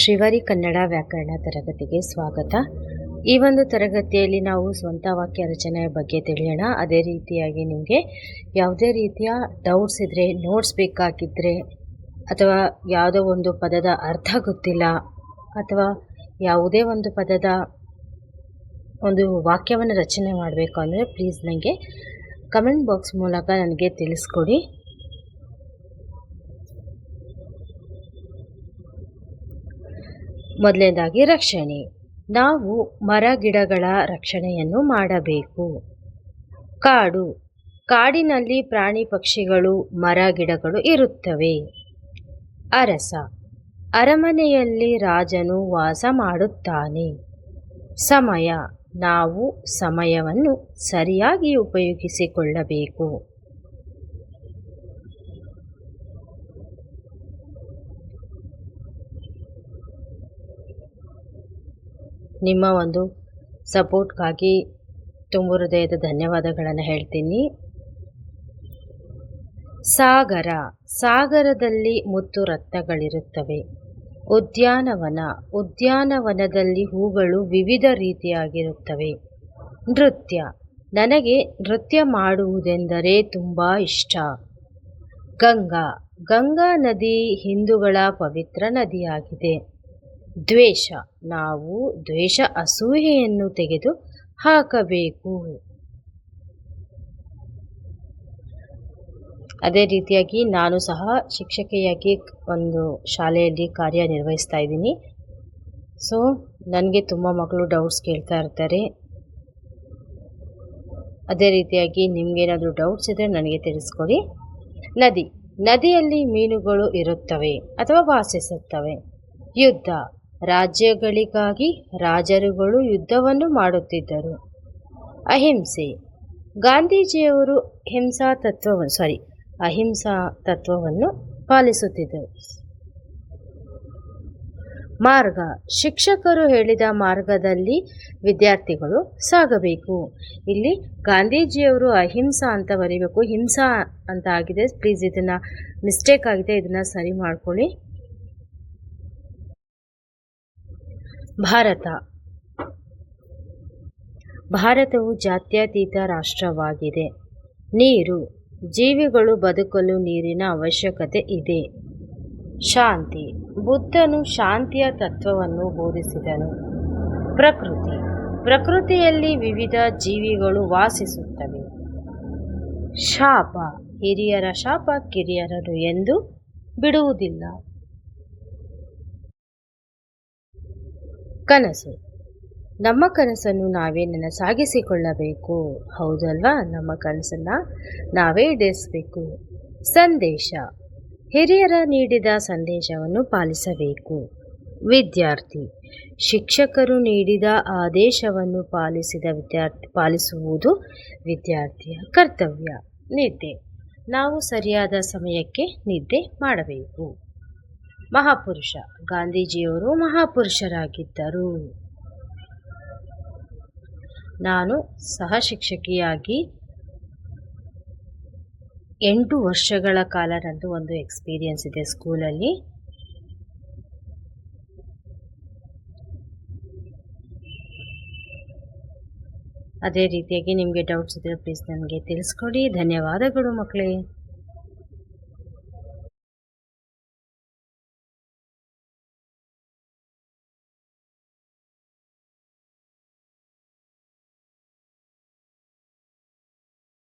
ಶ್ರೀವಾರಿ ಕನ್ನಡ ವ್ಯಾಕರಣ ತರಗತಿಗೆ ಸ್ವಾಗತ. ಈ ಒಂದು ತರಗತಿಯಲ್ಲಿ ನಾವು ಸ್ವಂತ ವಾಕ್ಯ ರಚನೆಯ ಬಗ್ಗೆ ತಿಳಿಯೋಣ. ಅದೇ ರೀತಿಯಾಗಿ ನಿಮಗೆ ಯಾವುದೇ ರೀತಿಯ ಡೌಟ್ಸ್ ಇದ್ದರೆ ನೋಟ್ಸ್ ಬೇಕಾಗಿದ್ದರೆ ಅಥವಾ ಯಾವುದೋ ಒಂದು ಪದದ ಅರ್ಥ ಗೊತ್ತಿಲ್ಲ, ಅಥವಾ ಯಾವುದೇ ಒಂದು ಪದದ ಒಂದು ವಾಕ್ಯವನ್ನು ರಚನೆ ಮಾಡಬೇಕು ಅಂದರೆ ಪ್ಲೀಸ್ ನನಗೆ ಕಮೆಂಟ್ ಬಾಕ್ಸ್ ಮೂಲಕ ನನಗೆ ತಿಳಿಸ್ಕೊಡಿ. ಮೊದಲನೇದಾಗಿ ರಕ್ಷಣೆ. ನಾವು ಮರ ಗಿಡಗಳ ರಕ್ಷಣೆಯನ್ನು ಮಾಡಬೇಕು. ಕಾಡು. ಕಾಡಿನಲ್ಲಿ ಪ್ರಾಣಿ ಪಕ್ಷಿಗಳು, ಮರ ಗಿಡಗಳು ಇರುತ್ತವೆ. ಅರಸ. ಅರಮನೆಯಲ್ಲಿ ರಾಜನು ವಾಸ ಮಾಡುತ್ತಾನೆ. ಸಮಯ. ನಾವು ಸಮಯವನ್ನು ಸರಿಯಾಗಿ ಉಪಯೋಗಿಸಿಕೊಳ್ಳಬೇಕು. ನಿಮ್ಮ ಒಂದು ಸಪೋರ್ಟ್ಗಾಗಿ ತುಂಬ ಹೃದಯದ ಧನ್ಯವಾದಗಳನ್ನು ಹೇಳ್ತೀನಿ. ಸಾಗರ. ಸಾಗರದಲ್ಲಿ ಮುತ್ತು ರತ್ನಗಳಿರುತ್ತವೆ. ಉದ್ಯಾನವನ. ಉದ್ಯಾನವನದಲ್ಲಿ ಹೂಗಳು ವಿವಿಧ ರೀತಿಯಾಗಿರುತ್ತವೆ. ನೃತ್ಯ. ನನಗೆ ನೃತ್ಯ ಮಾಡುವುದೆಂದರೆ ತುಂಬ ಇಷ್ಟ. ಗಂಗಾ. ಗಂಗಾ ನದಿ ಹಿಂದೂಗಳ ಪವಿತ್ರ ನದಿಯಾಗಿದೆ. ದ್ವೇಷ. ನಾವು ದ್ವೇಷ ಅಸೂಹೆಯನ್ನು ತೆಗೆದು ಹಾಕಬೇಕು. ಅದೇ ರೀತಿಯಾಗಿ ನಾನು ಸಹ ಶಿಕ್ಷಕಿಯಾಗಿ ಒಂದು ಶಾಲೆಯಲ್ಲಿ ಕಾರ್ಯನಿರ್ವಹಿಸ್ತಾ ಇದ್ದೀನಿ. ಸೊ ನನಗೆ ತುಂಬ ಮಕ್ಕಳು ಡೌಟ್ಸ್ ಕೇಳ್ತಾ ಇರ್ತಾರೆ. ಅದೇ ರೀತಿಯಾಗಿ ನಿಮಗೇನಾದರೂ ಡೌಟ್ಸ್ ಇದ್ದರೆ ನನಗೆ ತಿಳಿಸ್ಕೊಡಿ. ನದಿ. ನದಿಯಲ್ಲಿ ಮೀನುಗಳು ಇರುತ್ತವೆ ಅಥವಾ ವಾಸಿಸುತ್ತವೆ. ಯುದ್ಧ. ರಾಜ್ಯಗಳಿಗಾಗಿ ರಾಜರುಗಳು ಯುದ್ಧವನ್ನು ಮಾಡುತ್ತಿದ್ದರು. ಅಹಿಂಸೆ. ಗಾಂಧೀಜಿಯವರು ಹಿಂಸಾ ತತ್ವವನ್ನು ಸಾರಿ ಅಹಿಂಸಾ ತತ್ವವನ್ನು ಪಾಲಿಸುತ್ತಿದ್ದರು. ಮಾರ್ಗ. ಶಿಕ್ಷಕರು ಹೇಳಿದ ಮಾರ್ಗದಲ್ಲಿ ವಿದ್ಯಾರ್ಥಿಗಳು ಸಾಗಬೇಕು. ಇಲ್ಲಿ ಗಾಂಧೀಜಿಯವರು ಅಹಿಂಸಾ ಅಂತ ಬರೀಬೇಕು. ಹಿಂಸಾ ಅಂತ ಆಗಿದೆ. ಪ್ಲೀಸ್ ಇದನ್ನು ಮಿಸ್ಟೇಕ್ ಆಗಿದೆ. ಇದನ್ನು ಸರಿ ಮಾಡ್ಕೊಳ್ಳಿ. ಭಾರತ. ಭಾರತವು ಜಾತ್ಯತೀತ ರಾಷ್ಟ್ರವಾಗಿದೆ. ನೀರು, ಜೀವಿಗಳು ಬದುಕಲು ನೀರಿನ ಅವಶ್ಯಕತೆ ಇದೆ. ಶಾಂತಿ, ಬುದ್ಧನು ಶಾಂತಿಯ ತತ್ವವನ್ನು ಬೋಧಿಸಿದನು. ಪ್ರಕೃತಿ, ಪ್ರಕೃತಿಯಲ್ಲಿ ವಿವಿಧ ಜೀವಿಗಳು ವಾಸಿಸುತ್ತವೆ. ಶಾಪ, ಹಿರಿಯರ ಶಾಪ ಕಿರಿಯರರು ಎಂದು ಬಿಡುವುದಿಲ್ಲ. ಕನಸು. ನಮ್ಮ ಕನಸನ್ನು ನಾವೇ ನನಸಾಗಿಸಿಕೊಳ್ಳಬೇಕು. ಹೌದಲ್ವಾ? ನಮ್ಮ ಕನಸನ್ನು ನಾವೇ ಈಡೇರಿಸಬೇಕು ಸಂದೇಶ. ಹಿರಿಯರ ನೀಡಿದ ಸಂದೇಶವನ್ನು ಪಾಲಿಸಬೇಕು. ವಿದ್ಯಾರ್ಥಿ. ಶಿಕ್ಷಕರು ನೀಡಿದ ಆದೇಶವನ್ನು ಪಾಲಿಸಿದ ವಿದ್ಯಾರ್ಥಿ, ಪಾಲಿಸುವುದು ವಿದ್ಯಾರ್ಥಿಯ ಕರ್ತವ್ಯ. ನಿದ್ದೆ. ನಾವು ಸರಿಯಾದ ಸಮಯಕ್ಕೆ ನಿದ್ದೆ ಮಾಡಬೇಕು. ಮಹಾಪುರುಷ. ಗಾಂಧೀಜಿಯವರು ಮಹಾಪುರುಷರಾಗಿದ್ದರು. ನಾನು ಸಹ ಶಿಕ್ಷಕಿಯಾಗಿ ಎಂಟು ವರ್ಷಗಳ ಕಾಲ ನಂದು ಒಂದು ಎಕ್ಸ್ಪೀರಿಯನ್ಸ್ ಇದೆ ಸ್ಕೂಲಲ್ಲಿ. ಅದೇ ರೀತಿಯಾಗಿ ನಿಮಗೆ ಡೌಟ್ಸ್ ಇದ್ದರೆ ಪ್ಲೀಸ್ ನನಗೆ ತಿಳಿಸ್ಕೊಡಿ. ಧನ್ಯವಾದಗಳು ಮಕ್ಕಳೇ.